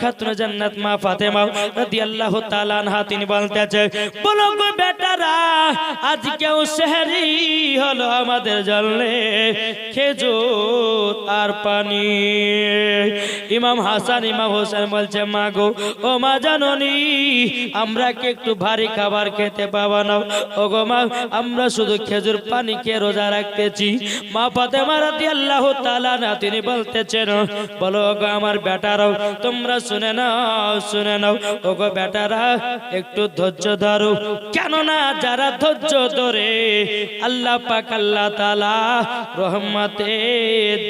খাতুন জান্নাত মা ফাতেমা রাদিয়াল্লাহু তাআলা আনহা তিনি বলতেছে, বলো গো বেটারা, আজকেও সেহরি হলো আমাদের জন্য। খেজুর আর পানি ইমাম হাসান, ইমাম হোসেন বলছে, মা গো, ও মা জাননি, আমরা কি একটু ভারী খাবার খেতে পাবো না? ও গো মা, আমরা শুধু খেজুর পানি খেয়ে রোজা রাখতেছি। মা ফাতেমা রাদিয়াল্লাহু তাআলা না তিনি বলতেছেন, বলো গো আমার বেটারাও, তোমরা শুনে নাও শুনে নাও। ও গো বেটারা, একটু ধৈর্য ধরো। কেননা যারা ধৈর্য ধরে, আল্লাহ পাক আল্লাহ তাআলা রহমতে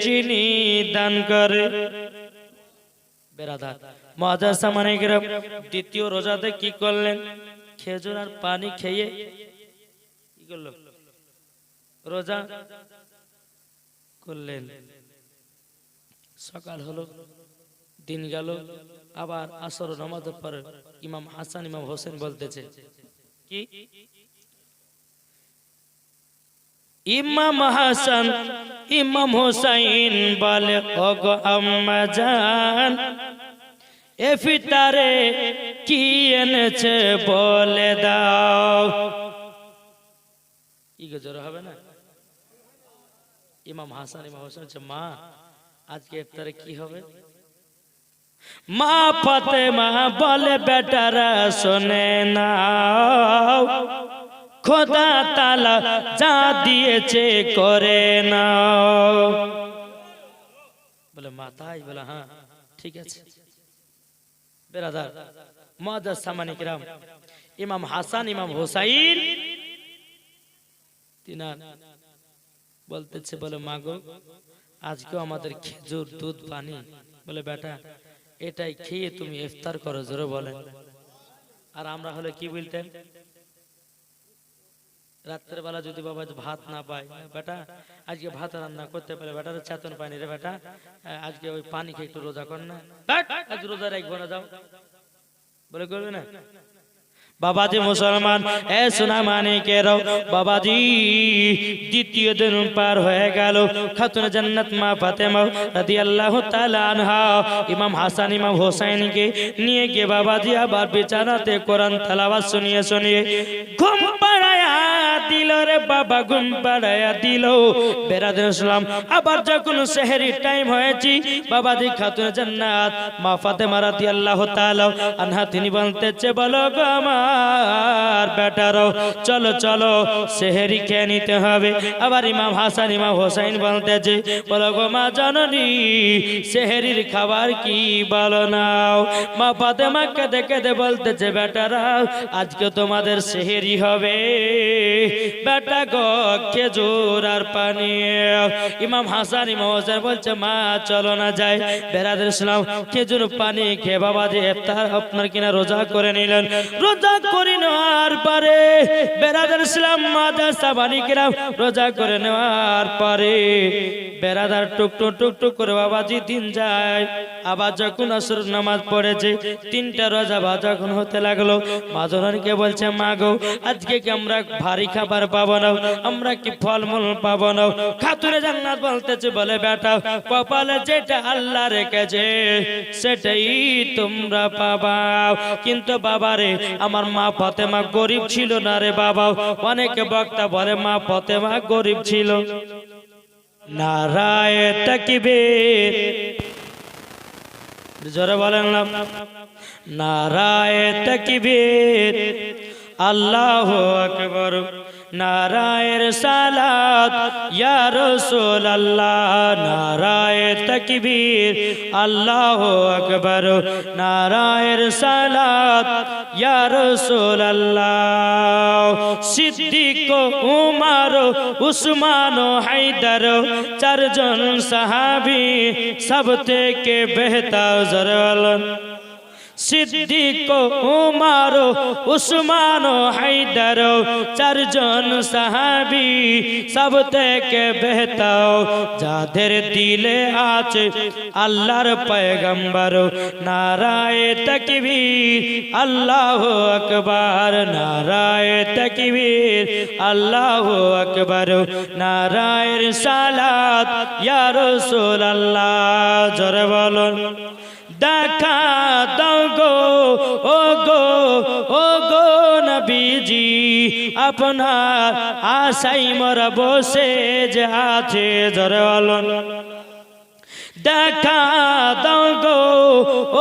যিনি দান করে। বেরাদার দ্বিতীয় রোজাতে কি করলেন? খেজুর আর পানি খেয়ে কি রোজা করলেন। সকাল হলো। দিন গেল, আবার আসর নামাজের পরে ইমাম হাসান, ইমাম হোসেন বলতেছে, কি? ইমাম হাসান, ইমাম হোসাইন বলে, ওগ আম্মা জান, এ কি এনেছে বলে দাও? কি গো জ্বর হবে না? ইমাম হাসান, ইমাম হোসেন মা, আজকে ইফতারে কি হবে? মা ফাতেমা বলে, বেটারা, শোনে না খোদা তালা যা দিয়েছে করে নাও। বলে, মা, তাই? বলে হ্যাঁ ঠিক আছে। বেরাদার মহাজার সামানিকরাম ইমাম হাসান, ইমাম হোসাইন, তিনার বলতেছে, বলে মাগো আজকেও আমাদের খেজুর, দুধ, পানি। বলে, বেটা এটাই খেয়ে তুমি ইফতার করো? জোরে বলেন। আর আমরা হলে কি বলতেন? রাত্রের বেলা যদি বাবা ভাত না পায়, বেটা, আজকে ভাত রান্না করতে পারে বেটার চেতন পায়নি রে বেটা। আজকে ওই পানি খেয়ে একটু রোজা কর না। রোজা রাখব না, যাও। বলে করবে না? বাবাজি মুসলমান এ সোনা মানে কেরো। বাবাজি দ্বিতীয় দিন পার হয়ে গেল। খাতুন জান্নাত মা ফাতেমা রাদিয়াল্লাহু তাআলা আনহা। ইমাম হাসান ইমাম হোসেনকে নিয়ে গিয়ে বাবাজি আবার বিছানাতে কোরআন তেলাওয়াত শুনিয়ে শুনিয়ে ঘুম পাড়ায়া দিল। রে বাবা, ঘুম পাড়ায়া দিল। বেরাদের ইসলাম, আবার যখন সেহরির টাইম হয়েছি বাবাজি খাতুন জান্নাত। মা ফাতেমা রাদিয়াল্লাহু তাআলা আনহা, তিনি বলতেছে, বলো গো আমার বেটারো, চলো চলো, সেহেরি খেয়ে নিতে হবে। আবার ইমাম হাসান, ইমাম হোসাইন বলতেছে, বলো গো মা জননী, সেহেরির খাবার কি বলো নাও? মা ফাতেমা কেঁদে কেঁদে বলতেছে, বেটারা, আজকে তোমাদের সেহেরি হবে। বেটা গো, খেজুর আর পানি। ইমাম হাসান ইমাম বলছে, মা, চলো না যায় বেরাদের ইসলাম খেজুর, পানি খেয়ে বাবা যে ইফতার আপনার কিনা রোজা করে নিলেন। রোজা করে নেওয়ার পরে বেরাদার ইসলাম মাদ্রাসা বানিকেরাম রোজা করে নেওয়ার পরে। বেরাদার টুকটুক টুকটুক করে বাবাজি দিন যায়। আবার যখন আসর নামাজ পড়েছে, তিনটা রোজা বা যখন হতে লাগল মাজনকে বলছে, মা গো, আজকে কি আমরা ভারী খাবার পাবো না। আমরা কি ফলমূল পাবো না। জান্নাত বলতেছে, বলে, বেটা, কপালে যেটা আল্লাহ রেখেছে, সেটাই তোমরা পাবা। কিন্তু বাবারে, আমার মা ফতেমা গরিব ছিল না রে বাবা। অনেকে বক্তা বলে, মা ফতেমা গরিব ছিল। নারায় তাকিবীর জোরে বলেন নারায় আল্লাহু আকবার। নারায়ের সালাত, ইয়া রাসূল আল্লাহ নারায় তাকবীর, আল্লাহু আকবার, নারায়ের সালাত, ইয়া রাসূল আল্লাহ সিদ্দিক উমর, উসমান হায়দার, চারজন সাহাবী, সব থেকে জরওয়াল সিদ্দিক উমার উসমান হায়দার চারজন সাহাবি সব থেকে বেহতাও। যাদের দিলে আছে আল্লাহর পয়গম্বর নারায় তকবীর, আল্লাহ আকবার, নারায় তকবীর, আল্লাহ আকবার নারায়ের সালাত, ইয়া রাসূলুল্লাহ, জোরে বলুন। দেখা দাও গো, ও গো ও গো নবীজি, আপনার আশাই মর বসে যে আছে জরে দেখা দাও গো,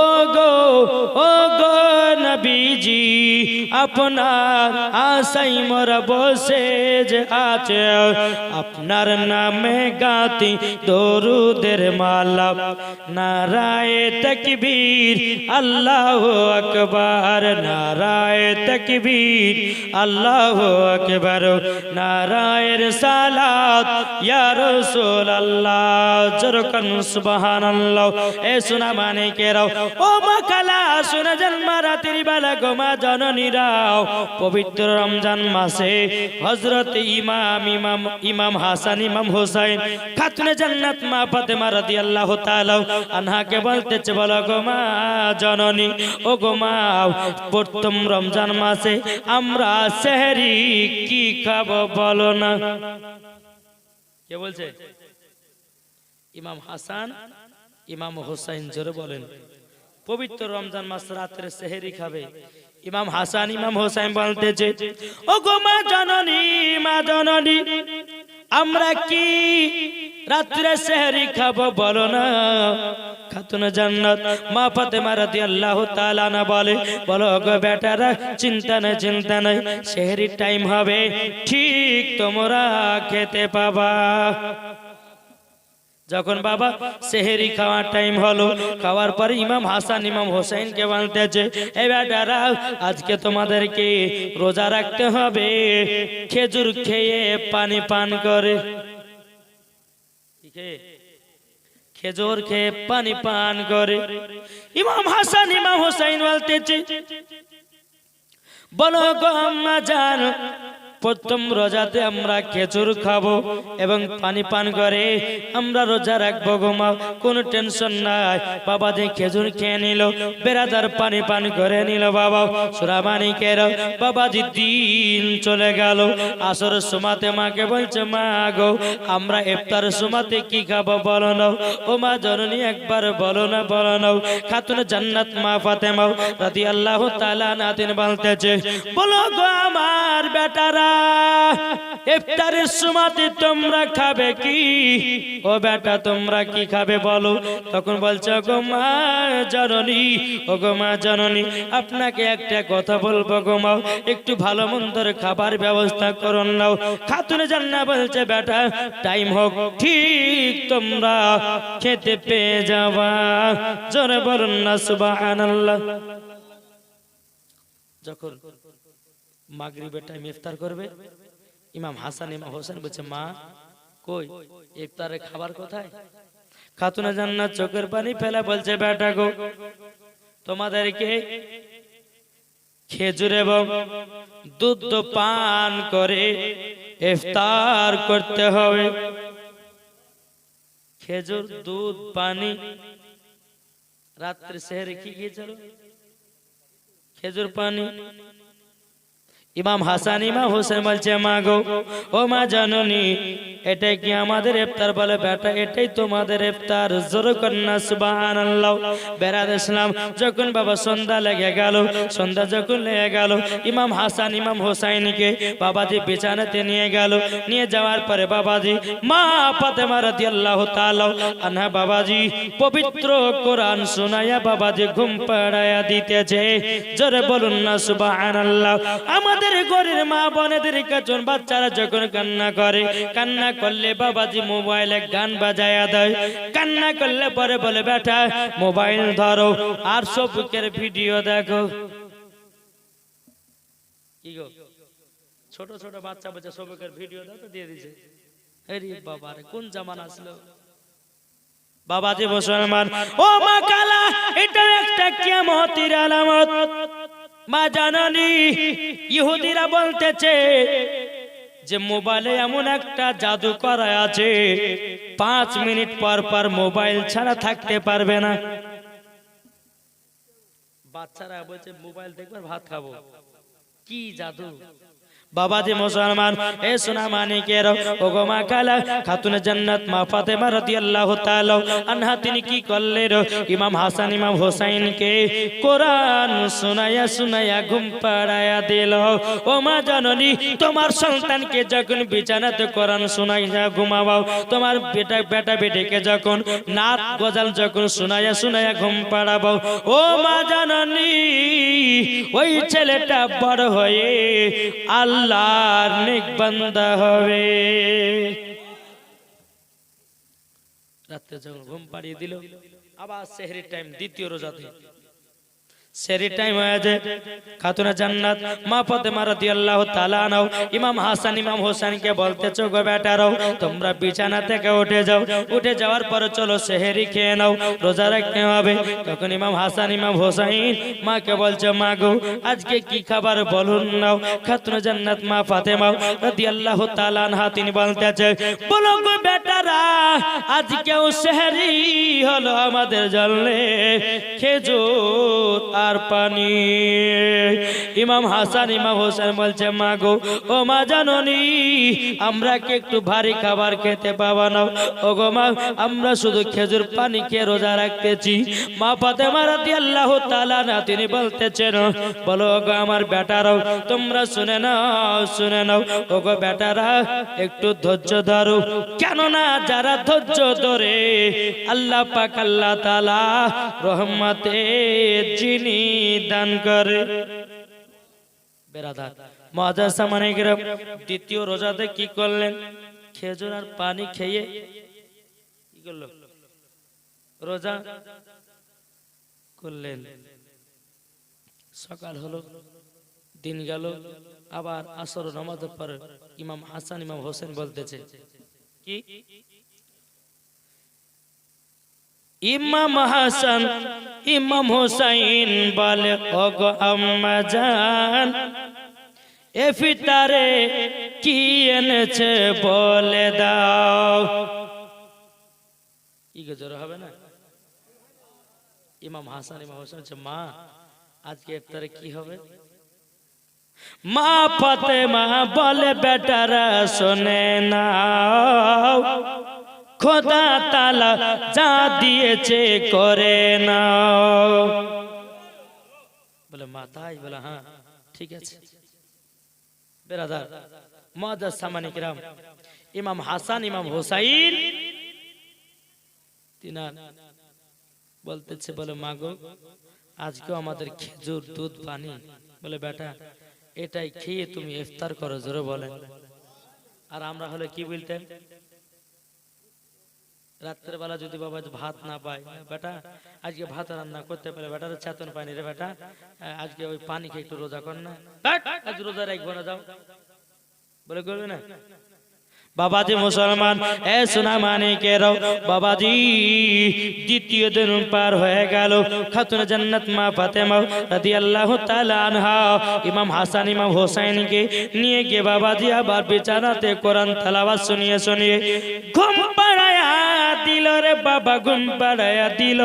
ও গো ও গো নবীজি, আপনার আশাই মোরা বসে যে আছে। আপনার নামে গাতি দরুদের মালা, নারায় তকবীর, আল্লাহ আকবার, নারায় তকবীর, আল্লাহ আকবার, নারায়ের সালাত, ইয়া রাসূলুল্লাহ, জরকান সুবহানাল্লাহ। এ সোনা মানে কেরাও ও মা কালা সোনা জন্ম রাত্রি বেলা গো গোমা জননীরাও। পবিত্র রমজান মাসে হযরত ইমাম ইমাম ইমাম হাসান, ইমাম হোসেন খাতুনে জান্নাত মা ফাতেমা রাদিয়াল্লাহু তাআলা আনহাকে বলতেছে, বলো গো মা জননী, ও গো মা, প্রথম রমজান মাসে আমরা সেহরি কি খাব বলো না। কে বলছে? ইমাম হাসান, ইমাম হোসাইন, জোরে বলেন। পবিত্র রমজান মাস রাত্রে সেহেরি খাবে। ইমাম হাসান, ইমাম হোসাইন বলতেছে ও গো মা জননী মা জননী, আমরা কি রাত্রে সেহরি খাব বলো না? খাতুন জান্নাত, মা ফাতেমা রাদিয়াল্লাহু তাআলা না বলে, বলো গো বেটারা, চিন্তা নাই চিন্তা নাই, সেহরির টাইম হবে। ঠিক তোমরা খেতে পাবা। যখন বাবা সেহেরি খাওয়ার টাইম হলো, খাওয়ার পরে ইমাম হাসান, ইমাম হোসেনকে বলতেছে, এ বেটারা, আজকে তোমাদেরকে রোজা রাখতে হবে। খেজুর খেয়ে পানি পান করে। খেজুর খেয়ে পানি পান করে। ইমাম হাসান, ইমাম হোসেন বলতেছে, বলো গো আম্মা জান প্রথম রোজাতে আমরা খেজুর খাব এবং পানি পান করে আমরা রোজা রাখব গোমা কোনো টেনশন নাই। বাবা দিয়ে খেজুর খেয়ে নিল বেড়াদার পানি পান করে নিল বাবা সুরামানি কের বাবাজি দিন চলে গেল, আসর সুমাতে মাকে বলছে, মা গো, আমরা ইফতার সুমাতে কি খাব বলো নাও। ও মা, জননী একবার বলো না, বলো নাও। খাতুন জান্নাত মা ফাতেমা রাদিয়াল্লাহু তাআলা নাতিন বলতেছে, বলো গো আমার বেটারা ইফতারের তোমরা খাবে কি? ও বেটা, তোমরা কি খাবে বলো? তখন বলছে গো মা জননী ও গো মা জননী, আপনাকে একটা কথা বলব গো মা, একটু ভালো মন্দর খাবার ব্যবস্থা করুন নাও। খাতুনে জান্না বলছে, বেটা, টাইম হোক, ঠিক তোমরা খেতে পেয়ে যাবা। জোরে বলুন না, সুবহানাল্লাহ। যখন মাগরিবের টাইম ইফতার করবে। ইমাম হাসান, ইমাম হোসেন বলছে, মা, কই? ইফতারে খাবার কোথায়? খাতুনা জান্নাত চোখের পানি ফেলা বলছে, বেটা গো, তোমাদেরকে খেজুর এবং দুধ পান করে ইফতার করতে হবে। খেজুর, দুধ, পানি, রাত্রে শহরে কি খেয়েছিল? খেজুর পানি ইমাম হাসান, ইমাম হোসেন বলছে মা গো, ও মা জাননি এটাই কি আমাদের ইফতার বলে? বেটা, এটাই তোমাদের ইফতার। জোর কন্যা সুবহানাল্লাহ। বেরাদ ইসলাম যখন বাবা সন্ধ্যা লেগে গেল, সন্ধ্যা যখন লেগে গেল, ইমাম হাসান, ইমাম হোসাইনকে বাবাজি বিছানাতে নিয়ে গেল। নিয়ে যাওয়ার পরে বাবাজি, মা ফাতেমা রাদিয়াল্লাহু তাআলা আনহা, বাবাজি, পবিত্র কোরআন শোনায়া বাবাজি ঘুম পাড়ায়া দিতেছে। জোরে বলুন না, সুবহানাল্লাহ। আমাদের ঘরের মা বোনেদের কাছে বাচ্চারা যখন কান্না করে, কান্না করলে বাবাজি মোবাইলে গান বাজায়া দেয়। কান্না করলে পরে বলে, বেটা, মোবাইল ধরো, আর সবুকের ভিডিও দেখো। কি গো? ছোট ছোট বাচ্চা বাচ্চা সবুকের ভিডিও দেখো দিয়ে দিছে। আরে বাবা রে, কোন জামান আসলো বাবাজি মুসলমান। ও মা কালা, এটা একটা কিয়ামতের আলামত। মা জানানি, ইহুদিরা বলতেছে যে মোবাইলে এমন একটা জাদু করা আছে, পাঁচ মিনিট পর পর মোবাইল ছাড়া থাকতে পারবে না। বাচ্চারা বলছে, মোবাইল দেখবার ভাত খাব। কি জাদু? বাবা যে মুসলমান, এ সোনা মানিকের ওগো মা কালা, খাতুনে জান্নাত মা ফাতেমা রাদিয়াল্লাহু তাআলা আনহা, তিনি কি করলেন ইমাম হাসান, ইমাম হোসাইনকে কোরআন শোনায়া শোনায়া ঘুম পাড়ায়া দিল। ও মা জাননী, তোমার সন্তানকে যখন বিছানাতে কোরআন শোনাইয়া ঘুমাবাও, তোমার বেটা বেটা বেটিকে যখন নাত গজাল যখন শোনায়া শোনায়া ঘুম পাড়াবো, ও মা জাননী, ওই ছেলেটা বড় হয়ে আল্লাহর নেক বান্দা হবে। রাত্রে যখন ঘুম পাড়িয়ে দিল আবার সেহরি টাইম দ্বিতীয় রোজাতে। সেরি টাইম হয়ে যায় খাতুনা জান্নাত মা ফাতেমা রাদিয়াল্লাহু তাআলা নাও ইমাম হাসান ইমাম হোসেনকে বলতেছো গো বেটারাও তোমরা বিছানা থেকে উঠে যাও উঠে যাওয়ার পরে চলো সেহরি খেয়ে নাও রোজা রাখতে হবে তখন ইমাম হাসান ইমাম হোসেন মাকে বলছে মা গো আজকে কি খাবার বলুন নাও খাতুনা জান্নাত মা ফাতেমা রাদিয়াল্লাহু তাআলা আনহা তিনি বলতেছে বলো গো বেটারা আজকেও সেহরি হলো আমাদের জন্য খেজুর আর পানি। ইমাম হাসান, ইমাম হোসেন বলছে, মা গো, ও মা জাননি, আমরা কি একটু ভারী খাবার খেতে পাবো না? ও গো মা, আমরা শুধু খেজুর পানি খেয়ে রোজা রাখতেছি। মা ফাতেমা রাদিয়াল্লাহু তাআলা না তিনি বলতেছেন, বলো গো আমার বেটারাও, তোমরা শুনে নাও শুনে নাও। ও গো বেটারা, একটু ধৈর্য ধরো। কেননা যারা ধৈর্য ধরে, আল্লাহ পাক আল্লাহ তাআলা রহমতে যিনি দান করে। বেরাদার, মহাজার সামানে গ্রাম দ্বিতীয় রোজাতে কি করলেন? খেজুর আর পানি খেয়ে কি করল? রোজা করলেন। সকাল হলো, দিন গেল, আবার আসর নামাজের পর ইমাম হাসান, ইমাম হোসেন বলতেছে, কি? ইমাম হাসান ইমাম হুসাইন বলে ওগো আম্মা জান এ ফিতারে কি এনেছে বলে দাও। কি গজর হবে না? ইমাম হাসান ইমাম হোসেন বলছে, মা আজকে ইফতারে কি হবে? মা ফাতেমা বলে বেটারা শোনে না খোদা তালা যা দিয়েছে করে না বলে, মা, তাই? বলে হ্যাঁ ঠিক আছে। বেরাদার মজার সামানিক রাম ইমাম হাসান, ইমাম হোসাইন, তিনার বলতেছে, বলে মাগো আজকেও আমাদের খেজুর, দুধ, পানি। বলে, বেটা, এটাই খেয়ে তুমি ইফতার করো, জোরে বলেন। আর আমরা হলে কি বলতেন? রাত্রের বেলা যদি বাবা ভাত না পায়, বেটা, আজকে ভাত রান্না করতে পারে বেটার চেতন পায়নি রে বেটা আজকে ওই পানি খেয়ে একটু রোজা কর না। আজ রোজা রাখব না, যাও। বলে করবে না? বাবাজি মুসলমান, এ সোনা মানে মানিকের বাবাজি, দ্বিতীয় দিন পার হয়ে গেল। খাতুন জান্নাত মা ফাতেমা রাদিয়াল্লাহু তাআলা আনহা, ইমাম হাসান, ইমাম হোসেনকে নিয়ে গিয়ে বাবাজি আবার বিছানাতে কোরআন তেলাওয়াত শুনিয়ে শুনিয়ে ঘুম দিল রে বাবা ঘুম পাড়ায়া দিল।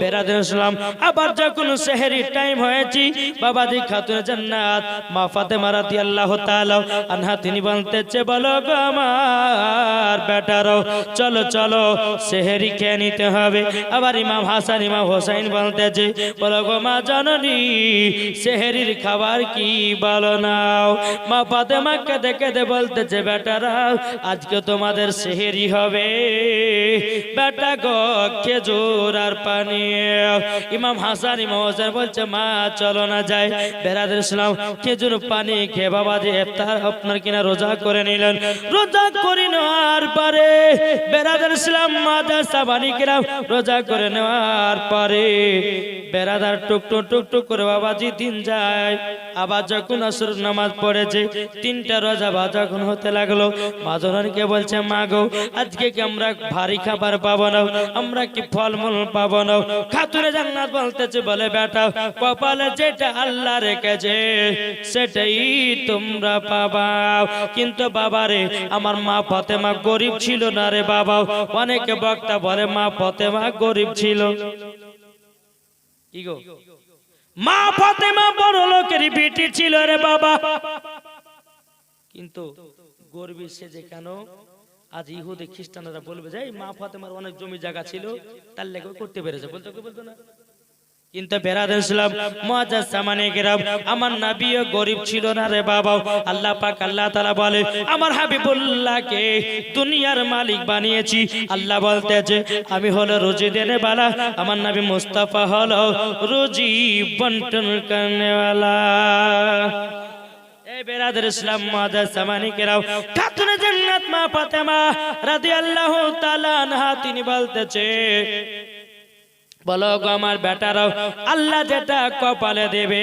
বেরাদের ইসলাম আবার যখন সেহরি টাইম হয়েছি বাবাজি খাতুন জান্নাত। মা ফাতেমা রাদিয়াল্লাহু তাআলা আনহা, তিনি বলতেছে, বলো আমার বেটারো, চলো চলো, সেহেরি খেয়ে নিতে হবে। আবার ইমাম হাসান, ইমাম হোসাইন বলতেছে, বলো গো মা জননী, সেহেরির খাবার কি বলো নাও? মা ফাতেমাকে দেখে দে বলতেছে, বেটারা, আজকে তোমাদের সেহেরি হবে। বেটা গো, খেজুর আর পানি। ইমাম হাসান ইমাম বলছে, মা, চলো না যাই। বেড়াদের ইসলাম, খেজুর, পানি খেয়ে বাবা যে ইফতার আপনার কিনা রোজা করে নিলেন। রোজা করে নেওয়ার পরে বেড়াদার ইসলাম মাদার সাবানি কিরাম রোজা করে নেওয়ার পরে বেড়াদার টুকটুক টুকটুক করে বাবাজি দিন যায়। আবার যখন আসর নামাজ পড়েছে, তিনটা রোজা বা যখন হতে লাগল। মাজনানকে বলছে, মা গো, আজকে কি আমরা ভারী খাবার পাবো না। আমরা কি ফলমূল পাবো না। খাতুরে জান্নাত বলতেছে, বলে, বেটা, কপালে যেটা আল্লাহ রেখেছে, সেটাই তোমরা পাবা। কিন্তু বাবারে, আমার মা ফতেমা গরিব ছিল না রে বাবা। অনেকে বক্তা বলে, মা ফতেমা গরিব ছিল। কি গো? মা ফতেমা বড় লোকের বেটি ছিল রে বাবা। কিন্তু গর্বী সেজে কেন? আজ ইহুদি খ্রিস্টানরা বলবে যে মা ফাতেমার অনেক জমি জায়গা ছিল, তার লেগে করতে পেরেছে। বলতো বলতো না? কিন্তু আমার নবীও গরিব ছিল না রে বাবা আল্লাহ পাক, আল্লাহ বলে, আমার হাবিবুল্লাহকে দুনিয়ার মালিক বানিয়েছি। আল্লাহ আমি হলো রুজি দেনে বালা, আমার নবী মুস্তাফা হলো রুজি বন্টন করনে वाला এই বেরাদের ইসলাম মুআজ্জাজ সামানে জান্নাত মা ফাতেমা রাদিয়াল্লাহু তাআলা আনহা তিনি বলতেছে বলো গো আমার বেটারাও, আল্লাহ যেটা কপালে দেবে,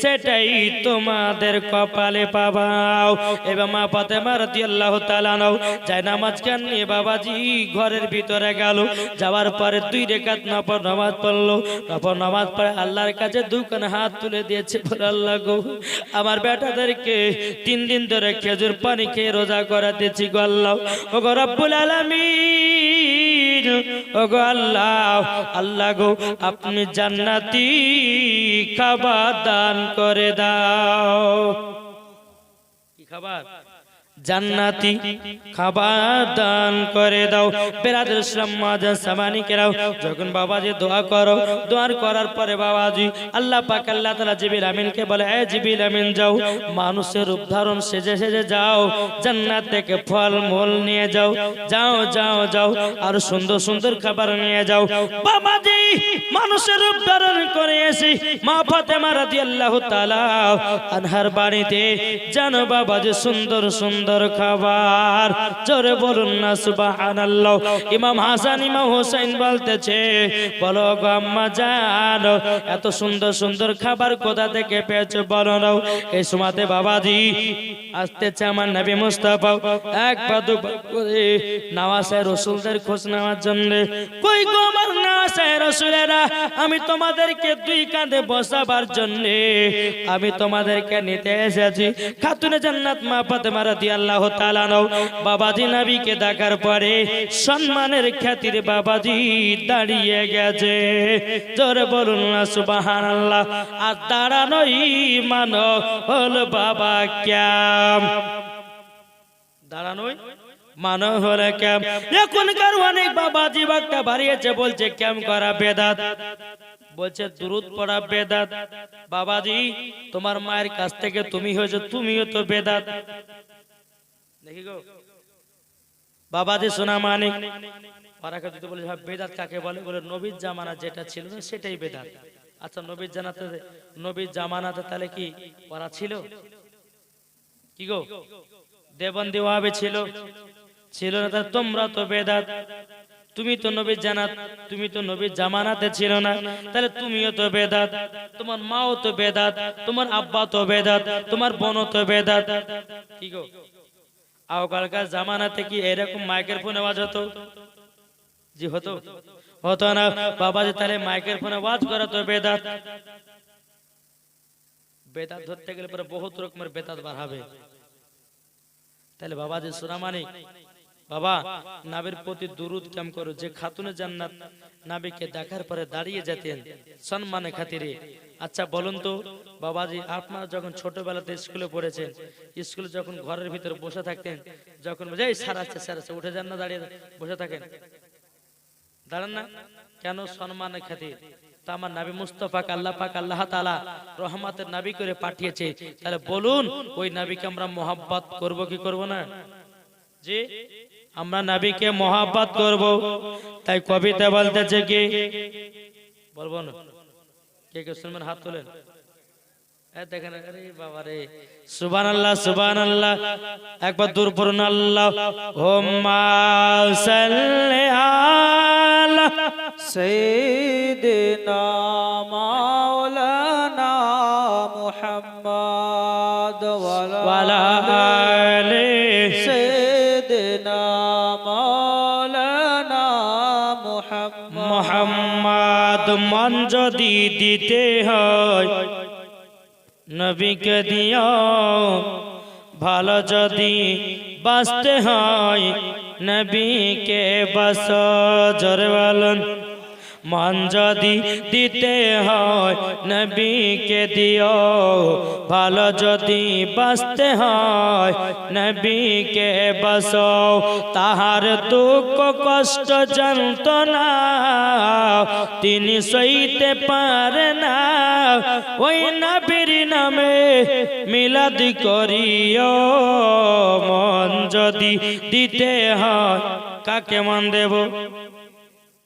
সেটাই তোমাদের কপালে পাবাও। এবার মা ফাতেমা রাদিয়াল্লাহু তাআলা নাও যাই নামাজ কেন নিয়ে বাবাজি ঘরের ভিতরে গেল। যাওয়ার পরে দুই রেখাত নফল নামাজ পড়ল। নফল নামাজ পড়ে আল্লাহর কাছে দুখান হাত তুলে দিয়েছে, বলে, আল্লাহ গো, আমার বেটাদেরকে তিন দিন ধরে খেজুর পানি খেয়ে রোজা করাতেছি আল্লাহ। ও গো রব্বুল আলামিন আল্লাহ আল্লাহ গো আপনি জান্নাতি খাবার দান করে দাও। কি খাবার? জান্নাতি খাবার দান করে দাও। বেরাদের ইসলাম মাজান সামানি কেরাও। যখন বাবাজি দোয়া করো, দোয়ার করার পরে বাবাজি আল্লাহ পাক, আল্লাহ তাআলা জিবিল আমিনকে বলে, এ জিবিল আমিন, যাও, মানুষের রূপ ধারণ সেজে সেজে যাও, জান্নাত থেকে ফল মূল নিয়ে যাও যাও যাও যাও, আর সুন্দর সুন্দর খাবার নিয়ে যাও। বাবাজি মানুষের রূপ ধারণ করে এসে মা ফাতেমা রাদিয়াল্লাহু তাআলা আনহার বাড়িতে জানো বাবাজি সুন্দর সুন্দর খাবার। জোরে বলুন না, সুবহানাল্লাহ। ইমাম হাসান, ইমাম হোসেন বলতেছে, বলো আম্মা জানো, এত সুন্দর সুন্দর খাবার কোথা থেকে পেয়েছ বলো নাও। এই সময়তে বাবাজি আসতেছে আমার নবী মুস্তাফা। এক পা দুপা করে নাওয়াসে রসুলদের খোঁজ নেওয়ার জন্য। কই গো আমার নাওয়াসে রসুলেরা? আমি তোমাদেরকে দুই কাঁধে বসাবার জন্য। আমি তোমাদেরকে নিতে এসেছি। খাতুনে জান্নাত মা ফাতেমা রাদিয়াল্লাহু তাআলা নাও বাবাজি নবীকে দেখার পরে সম্মানের খ্যাতির বাবাজি দাঁড়িয়ে গেছে। জোরে বলুন না, সুবহানাল্লাহ, আর দাঁড়ানোই মানো হল বাবা ক্যাম। দাঁড়ানোই মানো হলে এখনকার অনেক বাবাজি বাক্তা বাড়িয়েছে, বলছে, ক্যাম করা বেদাত। বলছে পড়া বেদাত। বাবাজি, তোমার মায়ের কাছ থেকে তুমি হয়েছে, তুমিও তো বেদাত। দেখি গো। মানে বলে হ্যাঁ, বেদাত কাকে বলে? বলে নবীর জামানা যেটা ছিল না সেটাই বেদাত। আচ্ছা নবীর জানাতে নবীর জামানাতে তাহলে কি ওরা ছিল? কি গো? দেবন্দি ওয়াবে ছিল। ছিল না তাহলে তোমরা তো বেদাত। তুমি তো নবীর জানাত তুমি তো নবীর জামানাতে ছিল না। তাহলে তুমিও তো বেদাত। তোমার মাও তো বেদাত। তোমার আব্বা তো বেদাত। তোমার বোনও তো বেদাত। কি গো? আগকালকার জামানাতে কি এরকম মাইকের ফোনে আওয়াজ হতো। জি, হতো। হতো না। বাবা যে তাহলে মাইকের ফোন আওয়াজ করা তো বেদাত। বেদাত ধরতে গেলে পরে বহুত রকমের বেদাত বাড়াবে তাহলে বাবা যে সুরামানি বাবা, নাবির প্রতি দুরুদ কাম করো? যে খাতুনে জান্নাত নাবিকে দেখার পরে দাঁড়িয়ে যেতেন সম্মানে খাতিরে। আচ্ছা বলুন তো, বাবাজি, আপনারা যখন ছোটবেলাতে স্কুলে পড়েছেন, স্কুলে যখন ঘরের ভিতরে বসে থাকতেন, যখন এই স্যার আছে স্যার আছে, উঠে যান না, দাঁড়িয়ে বসে থাকেন। দাঁড়ান না। কেন? সম্মানে খাতির। আমার নাবি মুস্তফা আল্লাহ পাক, আল্লাহ তাআলা রহমতের নাবি করে পাঠিয়েছে। তাহলে বলুন, ওই নাবিকে আমরা মোহাব্বত করব কি করব না? জি? আমরা নাবিকে মোহাব্বত করব। তাই কবিতা বলতেছে কি? বলব না। কে কে শুনবেন হাত তোলেন। দেখেন সুবান একবার মন যদি দিতে হয় নবীকে দিও। ভালো যদি বাঁচতে হয় নবীকে বাস জোরে বলুন। মন যদি দিতে হয়, নবীকে দিও। ভালো যদি বাঁচতে হয়, নবীকে বসো তাহার দুঃখ, কষ্ট, যন্ত্রণা তিনি সইতে পারে না। ওই নবীর নামে মিলাদ করিও। মন যদি দিতে হয়, কাকে মন দেব?